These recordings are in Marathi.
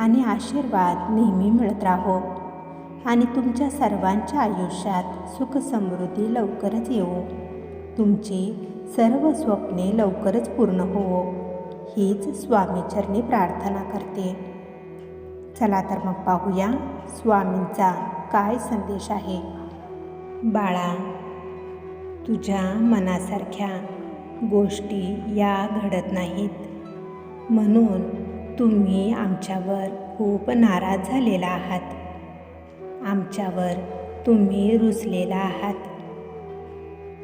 आणि आशीर्वाद नेहमी मिळत राहो. आणि तुमच्या सर्वांच्या आयुष्यात सुख समृद्धी लवकरच येवो. तुमची सर्व स्वप्ने लवकरच पूर्ण होवो. हीच स्वामीचरणी प्रार्थना करते. चला तर मग पाहूया स्वामींचा काय संदेश आहे. बाळा तुझ्या मनासारख्या गोष्टी या घडत नाहीत. म्हणून तुम्ही आमच्यावर खूप नाराज झालेला आहात. आमच्यावर तुम्ही रुसलेला आहात.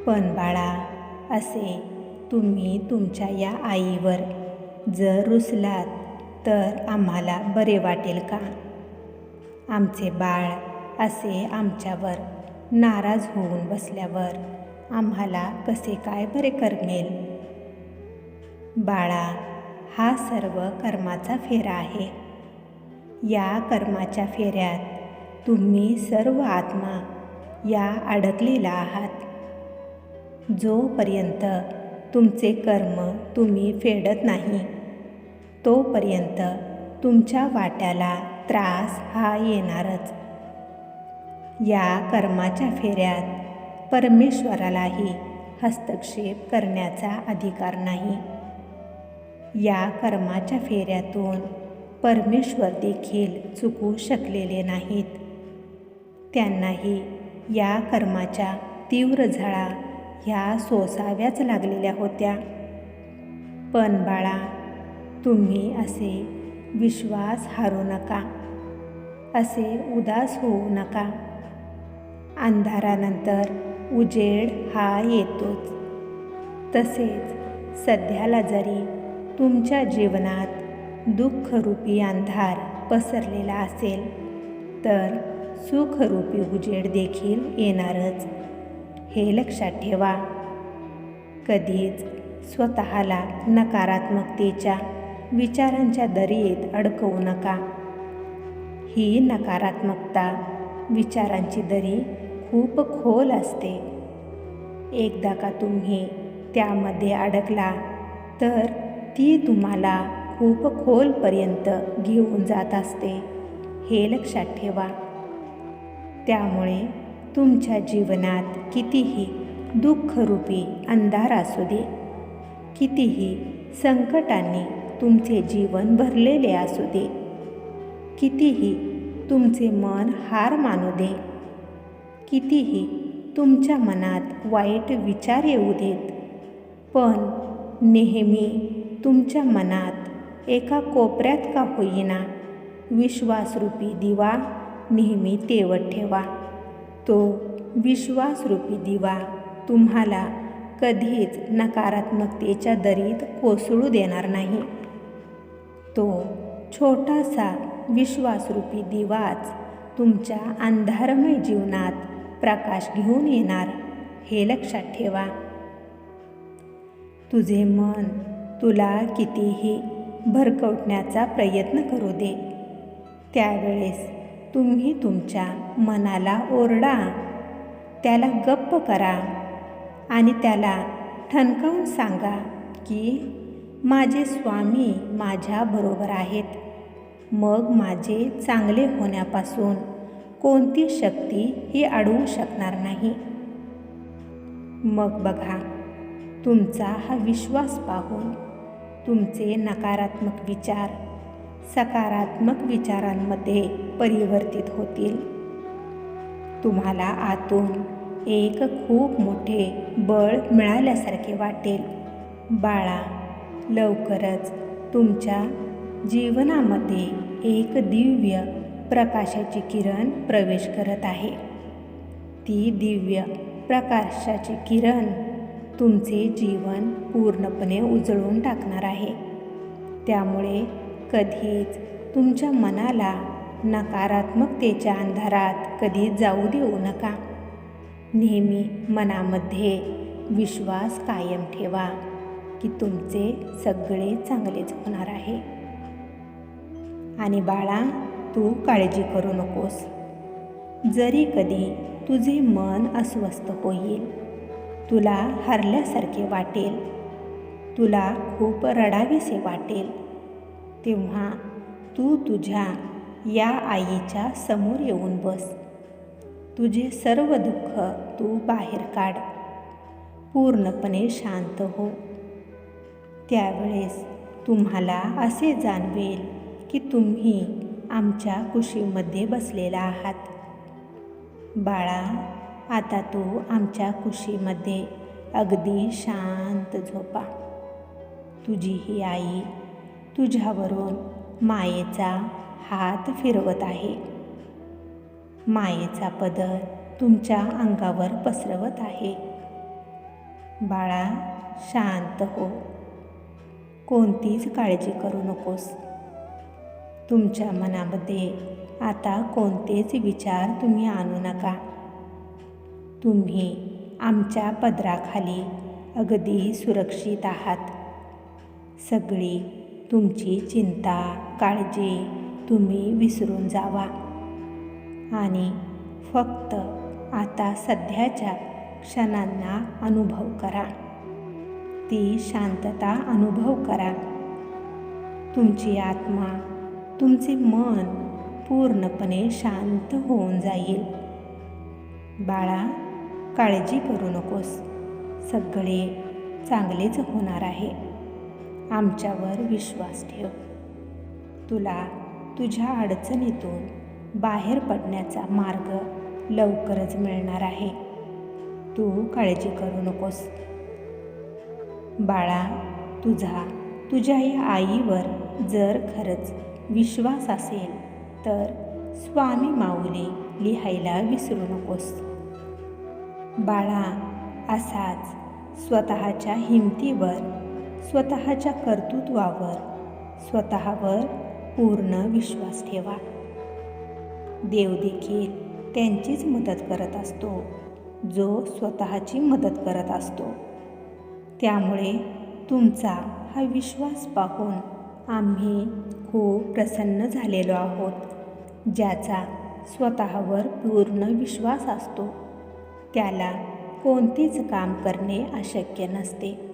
पण बाळा असे तुम्ही तुमच्या या आईवर जर रुसलात तर आम्हाला बरे वाटेल का? आमचे बाळ असे आमच्यावर नाराज होऊन बसल्यावर आम्हाला कसे काय बरे करमेल? बाळा हा सर्व कर्माचा फेरा आहे. या कर्माच्या फेऱ्यात तुम्ही सर्व आत्मा या अडकलेला आहात. जोपर्यंत तुमचे कर्म तुम्ही फेडत नाही तोपर्यंत तुमच्या वाट्याला त्रास हा येणारच. या कर्माच्या फेऱ्यात परमेश्वरालाही हस्तक्षेप करण्याचा अधिकार नाही. या कर्माच्या फेऱ्यातून परमेश्वर देखील चुकू शकलेले नाहीत. त्यांनाही या कर्माच्या तीव्र झळा ह्या सोसाव्याच लागलेल्या होत्या. पण बाळा तुम्ही असे विश्वास हारू नका. असे उदास होऊ नका. अंधारानंतर उजेड हा येतोच. तसेच सध्याला जरी तुमच्या जीवनात दुःखरूपी अंधार पसरलेला असेल तर सुखरूपी उजेड देखील येणारच. हे लक्षात ठेवा. कधीच स्वतःला नकारात्मकतेच्या विचारांच्या दरीत अडकवू नका. ही नकारात्मकता विचारांची दरी खूप खोल असते. एकदा का तुम्ही त्यामध्ये अडकला तर ती तुम्हाला खूप खोलपर्यंत घेऊन जात असते हे लक्षात ठेवा. त्यामुळे तुमच्या जीवनात कितीही दुःखरूपी अंधार असू दे कितीही संकटांनी तुमचे जीवन भरलेले असू दे कितीही तुमचे मन हार मानू दे कितीही तुमच्या मनात वाईट विचार येऊ देत पण नेहमी तुमच्या मनात एका कोपऱ्यात का होईना? विश्वासरूपी दिवा नेहमी तेवत ठेवा. तो विश्वासरूपी दिवा तुम्हाला कधीच नकारात्मकतेच्या दरीत कोसळू देणार नाही. तो छोटासा विश्वासरूपी दिवाच तुमच्या अंधारमय जीवनात प्रकाश घेऊन येणार हे लक्षात ठेवा. तुझे मन तुला कितीही भरकवण्याचा प्रयत्न करू दे. त्यावेळेस तुम्ही तुमच्या मनाला ओरडा. त्याला गप्प करा आणि त्याला ठणकावून सांगा की माझे स्वामी माझ्याबरोबर आहेत. मग माझे चांगले होण्यापासून कोणती शक्ती ही अडवू शकणार नाही. मग बघा तुमचा हा विश्वास पाहून तुमचे नकारात्मक विचार सकारात्मक विचारांमध्ये परिवर्तित होतील. तुम्हाला आतून एक खूप मोठे बळ मिळाल्यासारखे वाटेल. बाळा लवकरच तुमच्या जीवनामध्ये एक दिव्य प्रकाशाची किरण प्रवेश करत आहे. ती दिव्य प्रकाशाची किरण तुमचे जीवन पूर्णपणे उजळून टाकणार आहे. त्यामुळे कधीच तुमच्या मनाला नकारात्मकतेच्या अंधारात कधी जाऊ देऊ नका. नेहमी मनामध्ये विश्वास कायम ठेवा की तुमचे सगळे चांगलेच होणार आहे. आणि बाळा तू काळजी करू नकोस. जरी कधी तुझे मन अस्वस्थ होईल तुला हरल्यासारखे वाटेल. तुला खूप रडावेसे वाटेल. तेव्हा तू तुझ्या या आईच्या समोर येऊन बस. तुझे सर्व दुःख तू बाहेर काढ. पूर्णपणे शांत हो. त्यावेळेस तुम्हाला असे जाणवेल की तुम्ही आमच्या कुशीमध्ये बसलेला आहात. बाळा आता तू आमच्या कुशीमध्ये अगदी शांत झोपा. तुझी ही आई तुझ्यावरून मायेचा हात फिरवत आहे. मायेचा पदर तुमच्या अंगावर पसरवत आहे. बाळा शांत हो. कोणतीच काळजी करू नकोस. तुमच्या मनामध्ये आता कोणतेच विचार तुम्ही आणू नका. तुम्ही आमच्या पदराखाली अगदी सुरक्षित आहात. सगळी तुमची चिंता काळजी तुम्ही विसरून जावा. आणि फक्त आता सध्याच्या क्षणांना अनुभव करा. ती शांतता अनुभव करा. तुमची आत्मा तुमचे मन पूर्णपणे शांत होऊन जाईल. बाळा काळजी करू नकोस. सगळे चांगलेच होणार आहे. आमच्यावर विश्वास ठेव. तुला तुझ्या अडचणीतून बाहेर पडण्याचा मार्ग लवकरच मिळणार आहे. तू काळजी करू नकोस. बाळा तुझा तुझ्या या आईवर जर खरंच विश्वास असेल तर स्वामी माऊली लिहायला विसरू नकोस. बाळा असाच स्वतःच्या हिमतीवर स्वतःच्या कर्तृत्वावर स्वतःवर पूर्ण विश्वास ठेवा. देव देखील त्यांचीच मदत करत असतो जो स्वतःची मदत करत असतो. त्यामुळे तुमचा हा विश्वास पाहून आम्ही खूप प्रसन्न झालेलो आहोत ज्याचा स्वतःवर पूर्ण विश्वास असतो. त्याला कोणतेच काम करणे अशक्य नसते.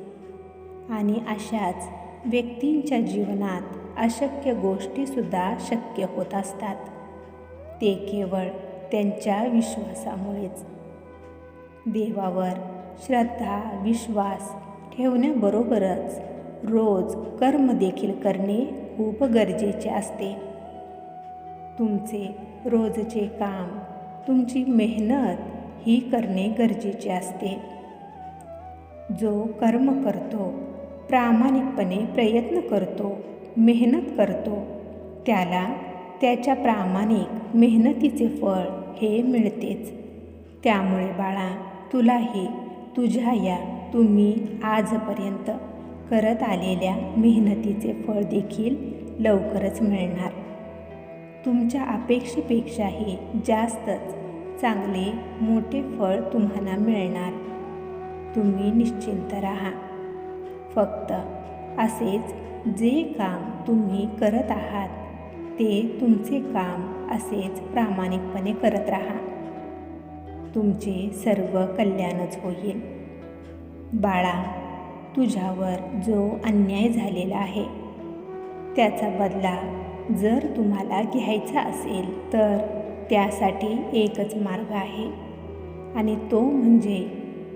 आणि अशाच व्यक्तींच्या जीवनात अशक्य गोष्टीसुद्धा शक्य होत असतात. ते केवळ त्यांच्या विश्वासामुळेच. देवावर श्रद्धा विश्वास ठेवण्याबरोबरच रोज कर्म देखील करणे खूप गरजेचे असते. तुमचे रोजचे काम तुमची मेहनत ही करणे गरजेचे असते. जो कर्म करतो प्रामाणिकपणे प्रयत्न करतो मेहनत करतो त्याला त्याच्या प्रामाणिक मेहनतीचे फळ हे मिळतेच. त्यामुळे बाळा तुलाही तुझ्या या तुम्ही आजपर्यंत करत आलेल्या मेहनतीचे फळ देखील लवकरच मिळणार. तुमच्या अपेक्षेपेक्षाही जास्तच चांगले मोठे फळ तुम्हाला मिळणार. तुम्ही निश्चिंत राहा. फक्त असेच जे काम तुम्ही करत आहात ते तुमचे काम असेच प्रामाणिकपणे करत राहा. तुमचे सर्व कल्याणच होईल. बाळा तुझ्यावर जो अन्याय झालेला आहे त्याचा बदला जर तुम्हाला घ्यायचा असेल तर त्यासाठी एकच मार्ग आहे. आणि तो म्हणजे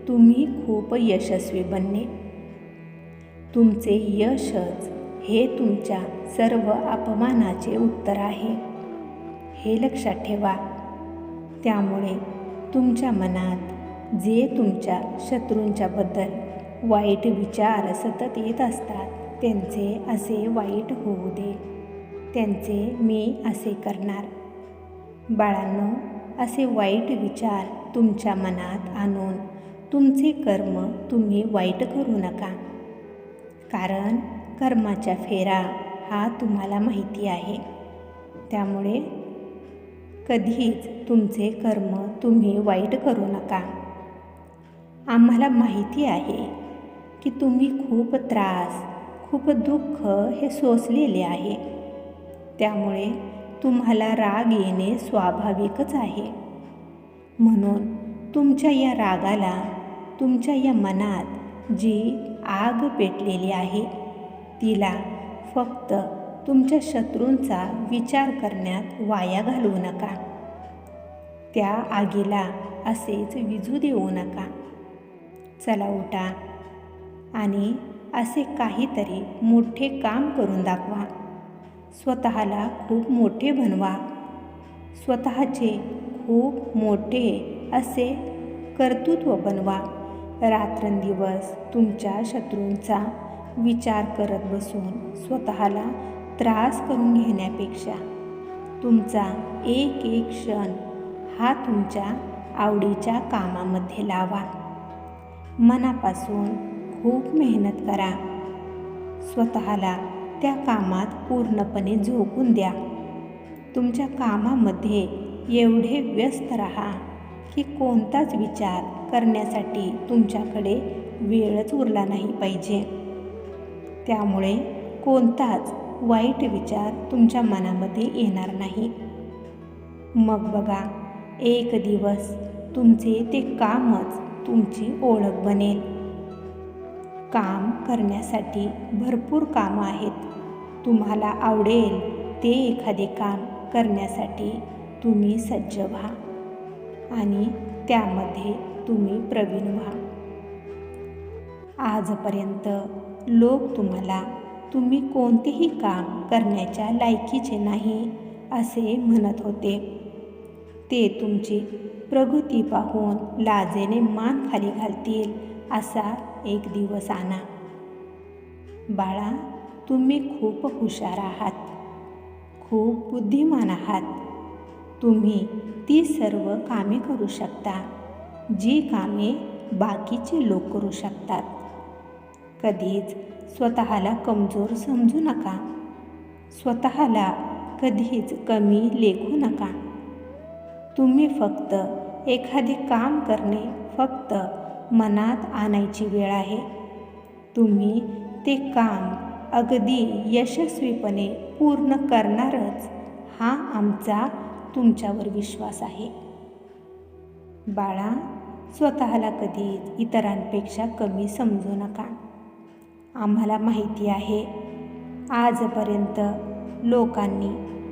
तुम्ही खूप यशस्वी बनणे. तुमचे यशच हे तुमच्या सर्व अपमानाचे उत्तर आहे. हे लक्षात ठेवा. त्यामुळे तुमच्या मनात जे तुमच्या शत्रूंच्याबद्दल वाईट विचार सतत येत असतात त्यांचे असे वाईट होऊ दे. त्यांचे मी असे करणार. बाळांनो असे वाईट विचार तुमच्या मनात आणून तुमचे कर्म तुम्ही वाईट करू नका. कारण कर्माच्या फेरा हा तुम्हाला माहिती आहे. त्यामुळे कधीच तुमचे कर्म तुम्ही वाईट करू नका. आम्हाला माहिती आहे की तुम्ही खूप त्रास खूप दुःख हे सोसलेले आहे. त्यामुळे तुम्हाला राग येणे स्वाभाविकच आहे. म्हणून तुमच्या या रागाला तुमच्या या मनात जी आग पेटलेली आहे तिला फक्त तुमच्या शत्रूंचा विचार करण्यात वाया घालवू नका. त्या आगीला असेच विझू देऊ नका. चला उठा आणि असे काहीतरी मोठे काम करून दाखवा. स्वतःला खूप मोठे बनवा. स्वतःचे खूप मोठे असे कर्तृत्व बनवा. रात्रंदिवस तुमच्या शत्रूंचा विचार करत बसून स्वतःला त्रास करून घेण्यापेक्षा तुमचा एक एक क्षण हा तुमच्या आवडीच्या कामामध्ये लावा. मनापासून खूप मेहनत करा. स्वतःला त्या कामात पूर्णपणे झोकून द्या. तुमच्या कामामध्ये एवढे व्यस्त राहा की कोणताच विचार करण्यासाठी तुमच्याकडे वेळच उरला नाही पाहिजे. त्यामुळे कोणताच वाईट विचार तुमच्या मनामध्ये येणार नाही. मग बघा एक दिवस तुमचे ते कामच तुमची ओळख बनेल. काम करण्यासाठी भरपूर कामं आहेत. तुम्हाला आवडेल ते एखादे काम करण्यासाठी तुम्ही सज्ज व्हा आणि त्यामध्ये तुम्ही प्रवीण व्हा. आजपर्यंत लोक तुम्हाला तुम्ही कोणतेही काम करण्याच्या लायकीचे नाही असे म्हणत होते. ते तुमची प्रगती पाहून लाजेने मान खाली घालतील असा एक दिवस आणा बाळा तुम्ही खूप हुशार आहात. खूप बुद्धिमान आहात. तुम्ही ती सर्व कामे करू शकता जी कामे बाकीचे लोक करू शकतात. कधीच स्वतःला कमजोर समजू नका. स्वतःला कधीच कमी लेखू नका. तुम्ही फक्त एखादे काम करणे फक्त मनात आणायची वेळ आहे. तुम्ही ते काम अगदी यशस्वीपणे पूर्ण करणारच हा आमचा तुमच्यावर विश्वास आहे. बाळा स्वतःला कधीच इतरांपेक्षा कमी समजू नका. आम्हाला माहिती आहे आजपर्यंत लोकांनी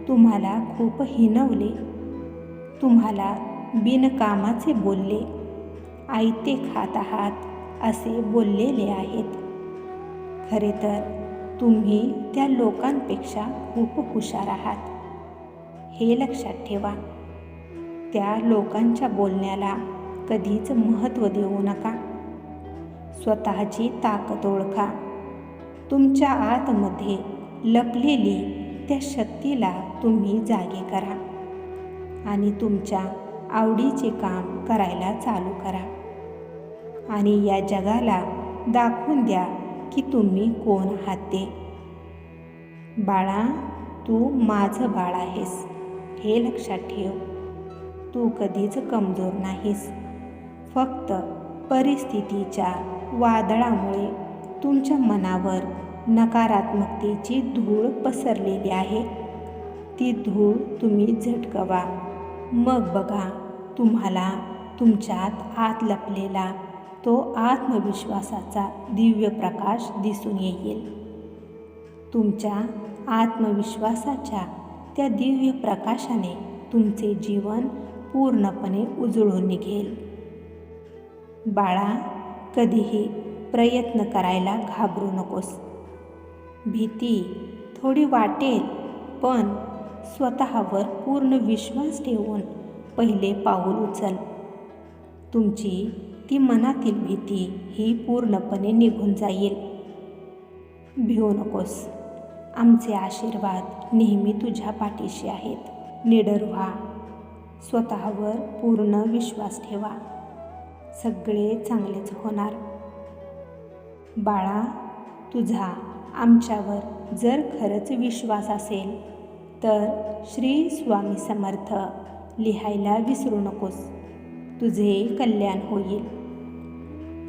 तुम्हाला खूप हिनवले तुम्हाला बिनकामाचे बोलले. आयते खात आहात असे बोललेले आहेत. खरे तर तुम्ही त्या लोकांपेक्षा खूप हुशार आहात. हे लक्षात ठेवा. त्या लोकांच्या बोलण्याला कधीच महत्त्व देऊ नका. स्वतःची ताकद ओळखा. तुमच्या आतमध्ये लपलेली त्या शक्तीला तुम्ही जागे करा आणि तुमच्या आवडीचे काम करायला चालू करा. आणि या जगाला दाखवून द्या की तुम्ही कोण आहात? ते बाळा तू माझं बाळ आहेस. हे लक्षात ठेव. तू कधीच कमजोर नाहीस. फक्त परिस्थितीच्या वादळामुळे तुमच्या मनावर नकारात्मकतेची धूळ पसरलेली आहे. ती धूळ तुम्ही झटकवा. मग बघा तुम्हाला तुमच्यात आत लपलेला तो आत्मविश्वासाचा दिव्य प्रकाश दिसून येईल. तुमच्या आत्मविश्वासाच्या त्या दिव्य प्रकाशाने तुमचे जीवन पूर्णपणे उजळून निघेल. बाळा कधीही प्रयत्न करायला घाबरू नकोस. भीती थोडी वाटेल पण स्वतःवर पूर्ण विश्वास ठेवून पहिले पाऊल उचल. तुमची ती मनातील भीती ही पूर्णपणे निघून जाईल. भिऊ नकोस. आमचे आशीर्वाद नेहमी तुझ्या पाठीशी आहेत. निडर व्हा. स्वतःवर पूर्ण विश्वास ठेवा. सगळे चांगलेच होणार. बाळा तुझा आमच्यावर जर खरंच विश्वास असेल तर श्री स्वामी समर्थ लिहायला विसरू नकोस. तुझे कल्याण होईल.